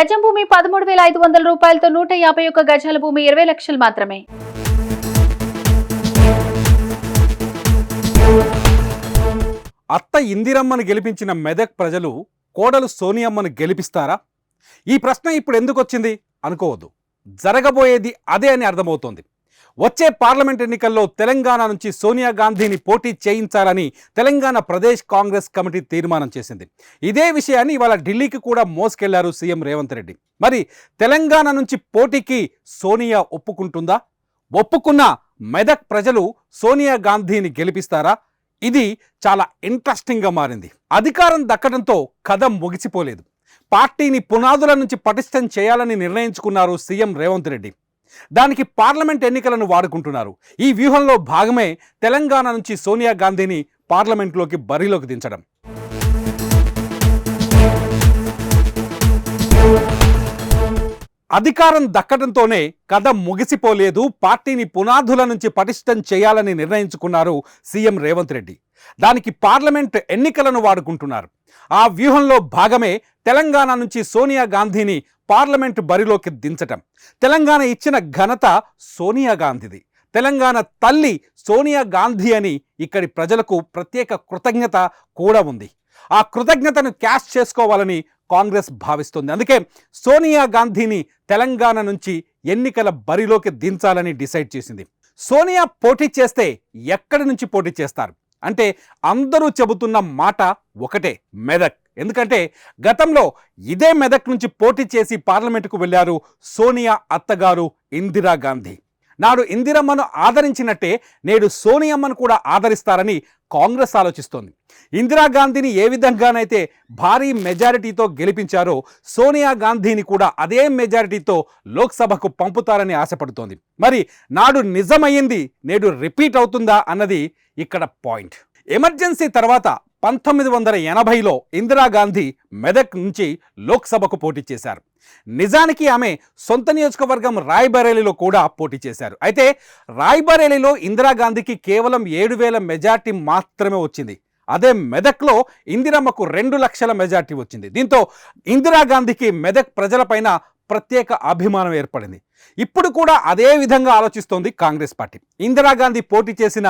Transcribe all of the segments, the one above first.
గజం భూమి పదమూడు వేల ఐదు వందల రూపాయలతో నూట యాభై ఒక్క గజాల భూమి ఇరవై లక్షలు మాత్రమే. అత్త ఇందిరమ్మను గెలిపించిన మెదక్ ప్రజలు కోడలు సోనియమ్మను గెలిపిస్తారా? ఈ ప్రశ్న ఇప్పుడు ఎందుకు వచ్చింది అనుకోవద్దు. జరగబోయేది అదే అని అర్థమవుతోంది. వచ్చే పార్లమెంట్ ఎన్నికల్లో తెలంగాణ నుంచి సోనియా గాంధీని పోటీ చేయించాలని తెలంగాణ ప్రదేశ్ కాంగ్రెస్ కమిటీ తీర్మానం చేసింది. ఇదే విషయాన్ని ఇవాళ ఢిల్లీకి కూడా మోసుకెళ్ళారు సీఎం రేవంత్ రెడ్డి. మరి తెలంగాణ నుంచి పోటీకి సోనియా ఒప్పుకుంటుందా? ఒప్పుకున్న మెదక్ ప్రజలు సోనియా గాంధీని గెలిపిస్తారా? ఇది చాలా ఇంట్రెస్టింగ్గా మారింది. అధికారం దక్కడంతో కథ ముగిసిపోలేదు. పార్టీని పునాదుల నుంచి పటిష్టం చేయాలని నిర్ణయించుకున్నారు సీఎం రేవంత్ రెడ్డి. దానికి పార్లమెంట్ ఎన్నికలను వాడుకుంటున్నారు. ఈ వ్యూహంలో భాగమే తెలంగాణ నుంచి సోనియా గాంధీని పార్లమెంట్లోకి బరిలోకి దించడం. అధికారం దక్కడంతోనే కథ ముగిసిపోలేదు. పార్టీని పునాదుల నుంచి పటిష్టం చేయాలని నిర్ణయించుకున్నారు సీఎం రేవంత్ రెడ్డి. దానికి పార్లమెంట్ ఎన్నికలను వాడుకుంటున్నారు. ఆ వ్యూహంలో భాగమే తెలంగాణ నుంచి సోనియా గాంధీని పార్లమెంట్ బరిలోకి దించటం. తెలంగాణ ఇచ్చిన ఘనత సోనియా గాంధీది. తెలంగాణ తల్లి సోనియా గాంధీ అని ఇక్కడి ప్రజలకు ప్రత్యేక కృతజ్ఞత కూడా ఉంది. ఆ కృతజ్ఞతను క్యాష్ చేసుకోవాలని కాంగ్రెస్ భావిస్తుంది. అందుకే సోనియా గాంధీని తెలంగాణ నుంచి ఎన్నికల బరిలోకి దించాలని డిసైడ్ చేసింది. సోనియా పోటీ చేస్తే ఎక్కడి నుంచి పోటీ చేస్తారు? అంటే అందరూ చెబుతున్న మాట ఒకటే మెదక్. ఎందుకంటే గతంలో ఇదే మెదక్ నుంచి పోటీ చేసి పార్లమెంటుకు వెళ్ళారు సోనియా అత్తగారు ఇందిరాగాంధీ నాడు ఇందిరమ్మను ఆదరించినట్టే నేడు సోనియమ్మను కూడా ఆదరిస్తారని కాంగ్రెస్ ఆలోచిస్తోంది. ఇందిరాగాంధీని ఏ విధంగానైతే భారీ మెజారిటీతో గెలిపించారో సోనియా గాంధీని కూడా అదే మెజారిటీతో లోక్సభకు పంపుతారని ఆశపడుతోంది. మరి నాడు నిజమయ్యింది నేడు రిపీట్ అవుతుందా అన్నది ఇక్కడ పాయింట్. ఎమర్జెన్సీ తర్వాత పంతొమ్మిది వందల ఎనభైలో ఇందిరాగాంధీ మెదక్ నుంచి లోక్సభకు పోటీ చేశారు. నిజానికి ఆమె సొంత నియోజకవర్గం రాయ్బరేలీలో కూడా పోటీ చేశారు. అయితే రాయ్బరేలీలో ఇందిరాగాంధీకి కేవలం ఏడు వేల మెజార్టీ మాత్రమే వచ్చింది. అదే మెదక్లో ఇందిరమ్మకు రెండు లక్షల మెజార్టీ వచ్చింది. దీంతో ఇందిరాగాంధీకి మెదక్ ప్రజలపైన ప్రత్యేక అభిమానం ఏర్పడింది. ఇప్పుడు కూడా అదే విధంగా ఆలోచిస్తోంది కాంగ్రెస్ పార్టీ. ఇందిరాగాంధీ పోటీ చేసిన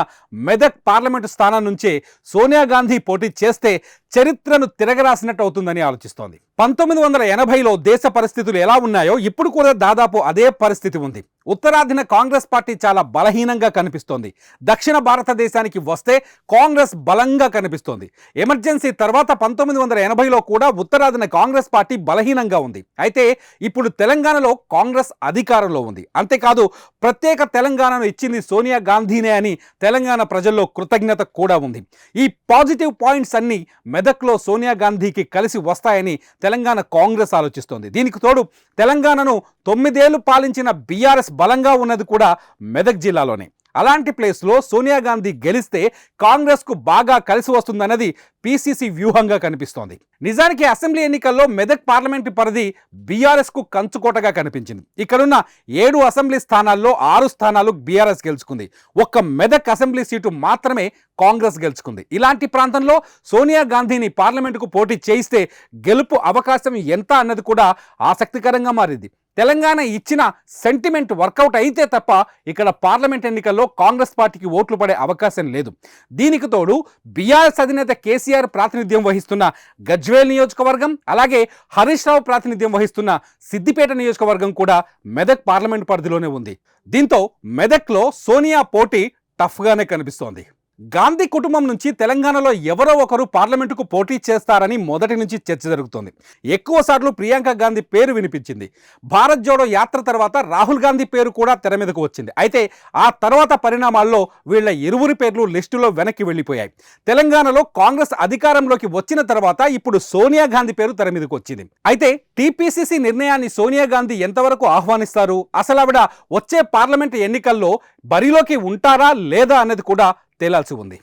మెదక్ పార్లమెంటు స్థానం నుంచే సోనియా గాంధీ పోటీ చేస్తే చరిత్రను తిరగరాసినట్టు అవుతుందని ఆలోచిస్తోంది. పంతొమ్మిది వందల ఎనభైలో దేశ పరిస్థితులు ఎలా ఉన్నాయో ఇప్పుడు కూడా దాదాపు అదే పరిస్థితి ఉంది. ఉత్తరాదిన కాంగ్రెస్ పార్టీ చాలా బలహీనంగా కనిపిస్తోంది. దక్షిణ భారతదేశానికి వస్తే కాంగ్రెస్ బలంగా కనిపిస్తోంది. ఎమర్జెన్సీ తర్వాత పంతొమ్మిది వందల ఎనభైలో కూడా ఉత్తరాదిన కాంగ్రెస్ పార్టీ బలహీనంగా ఉంది. అయితే ఇప్పుడు తెలంగాణలో కాంగ్రెస్ అధికారంలో ఉంది. అంతేకాదు ప్రత్యేక తెలంగాణను ఇచ్చింది సోనియా గాంధీనే అని తెలంగాణ ప్రజల్లో కృతజ్ఞత కూడా ఉంది. ఈ పాజిటివ్ పాయింట్స్ అన్ని మెదక్లో సోనియా గాంధీకి కలిసి వస్తాయని తెలంగాణ కాంగ్రెస్ ఆలోచిస్తోంది. దీనికి తోడు తెలంగాణను తొమ్మిదేళ్ళు పాలించిన బీఆర్ఎస్ బలంగా ఉన్నది కూడా మెదక్ జిల్లాలోనే. అలాంటి ప్లేస్లో సోనియా గాంధీ గెలిస్తే కాంగ్రెస్కు బాగా కలిసి వస్తుందన్నది పీసీసీ వ్యూహంగా కనిపిస్తోంది. నిజానికి అసెంబ్లీ ఎన్నికల్లో మెదక్ పార్లమెంటు పరిధి బీఆర్ఎస్కు కంచుకోటగా కనిపించింది. ఇక్కడున్న ఏడు అసెంబ్లీ స్థానాల్లో ఆరు స్థానాలు బీఆర్ఎస్ గెలుచుకుంది. ఒక్క మెదక్ అసెంబ్లీ సీటు మాత్రమే కాంగ్రెస్ గెలుచుకుంది. ఇలాంటి ప్రాంతంలో సోనియా గాంధీని పార్లమెంటుకు పోటీ చేయిస్తే గెలుపు అవకాశం ఎంత అన్నది కూడా ఆసక్తికరంగా మారింది. తెలంగాణ ఇచ్చిన సెంటిమెంట్ వర్కౌట్ అయితే తప్ప ఇక్కడ పార్లమెంట్ ఎన్నికల్లో కాంగ్రెస్ పార్టీకి ఓట్లు పడే అవకాశం లేదు. దీనికి తోడు బీఆర్ఎస్ అధినేత కేసీఆర్ ప్రాతినిధ్యం వహిస్తున్న గజ్వేల్ నియోజకవర్గం అలాగే హరీష్ రావు ప్రాతినిధ్యం వహిస్తున్న సిద్దిపేట నియోజకవర్గం కూడా మెదక్ పార్లమెంట్ పరిధిలోనే ఉంది. దీంతో మెదక్లో సోనియా పోటీ టఫ్గానే కనిపిస్తోంది. గాంధీ కుటుంబం నుంచి తెలంగాణలో ఎవరో ఒకరు పార్లమెంటుకు పోటీ చేస్తారని మొదటి నుంచి చర్చ జరుగుతోంది. ఎక్కువసార్లు ప్రియాంక గాంధీ పేరు వినిపించింది. భారత్ జోడో యాత్ర తర్వాత రాహుల్ గాంధీ పేరు కూడా తెర మీదకు వచ్చింది. అయితే ఆ తర్వాత పరిణామాల్లో వీళ్ళ ఇరువురి పేర్లు లిస్టులో వెనక్కి వెళ్ళిపోయాయి. తెలంగాణలో కాంగ్రెస్ అధికారంలోకి వచ్చిన తర్వాత ఇప్పుడు సోనియా గాంధీ పేరు తెర మీదకు వచ్చింది. అయితే టీపీసీసీ నిర్ణయాన్ని సోనియా గాంధీ ఎంతవరకు ఆహ్వానిస్తారు? అసలు ఆవిడ వచ్చే పార్లమెంట్ ఎన్నికల్లో బరిలోకి ఉంటారా లేదా అన్నది కూడా తేలాల్సి ఉంది.